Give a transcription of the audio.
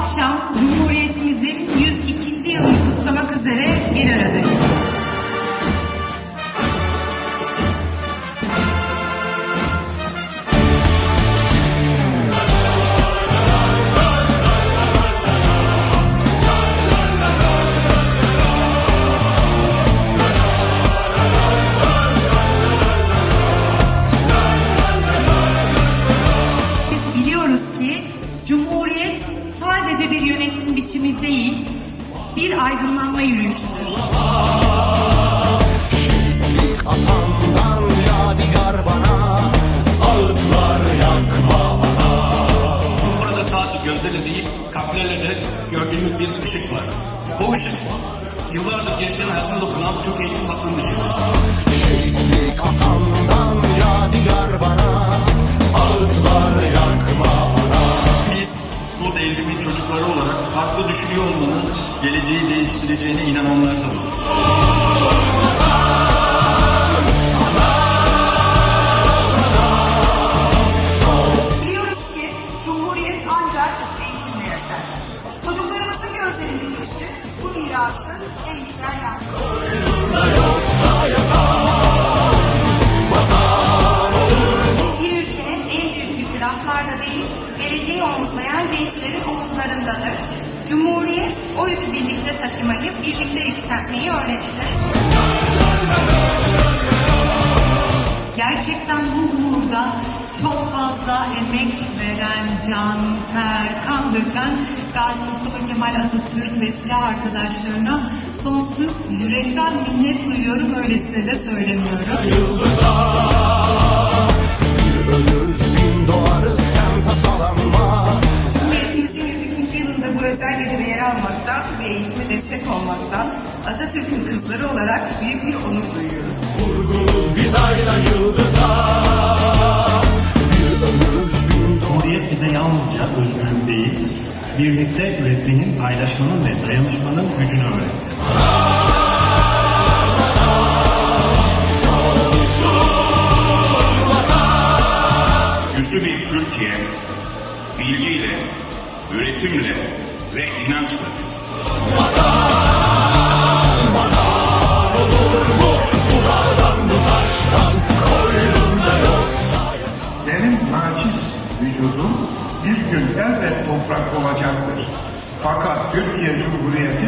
akşam Cumhuriyetimizin 102. yılını kutlamak üzere bir aradayız. Biz biliyoruz ki Cumhuriyet sadece bir yönetim biçimi değil, bir aydınlanma yürüyüşüdür. Şehitlik atamdan yadigar gözlerle değil, kalplerle gördüğümüz bir ışık var. Bu ışık yıllardır gençlerin hayatına dokunan Türk Eğitim Vakfı'nın ışığıdır. Farklı düşünüyor olmanın geleceği değiştireceğine inananlardanız. Biliyoruz geleceği omuzlayan gençlerin omuzlarındadır. Cumhuriyet o yükü birlikte taşımayı, birlikte yükseltmeyi öğretti. Gerçekten bu uğurda çok fazla emek veren, can, ter, kan döken Gazi Mustafa Kemal Atatürk ve silah arkadaşlarına sonsuz yürekten minnet duyuyorum. Öylesine de söylemiyorum. Destek olmaktan Atatürk'ün kızları olarak büyük bir onur duyuyoruz. Vurgunuz biz ayla yıldıza Bir bin Cumhuriyet bize yalnızca özgürlük değil, birlikte üretmenin, paylaşmanın ve dayanışmanın gücünü öğretti. Güçlü bir Türkiye, bilgiyle, üretimle ve inançla Benim naçiz vücudum bir gün elbet toprak olacaktır. Fakat Türkiye Cumhuriyeti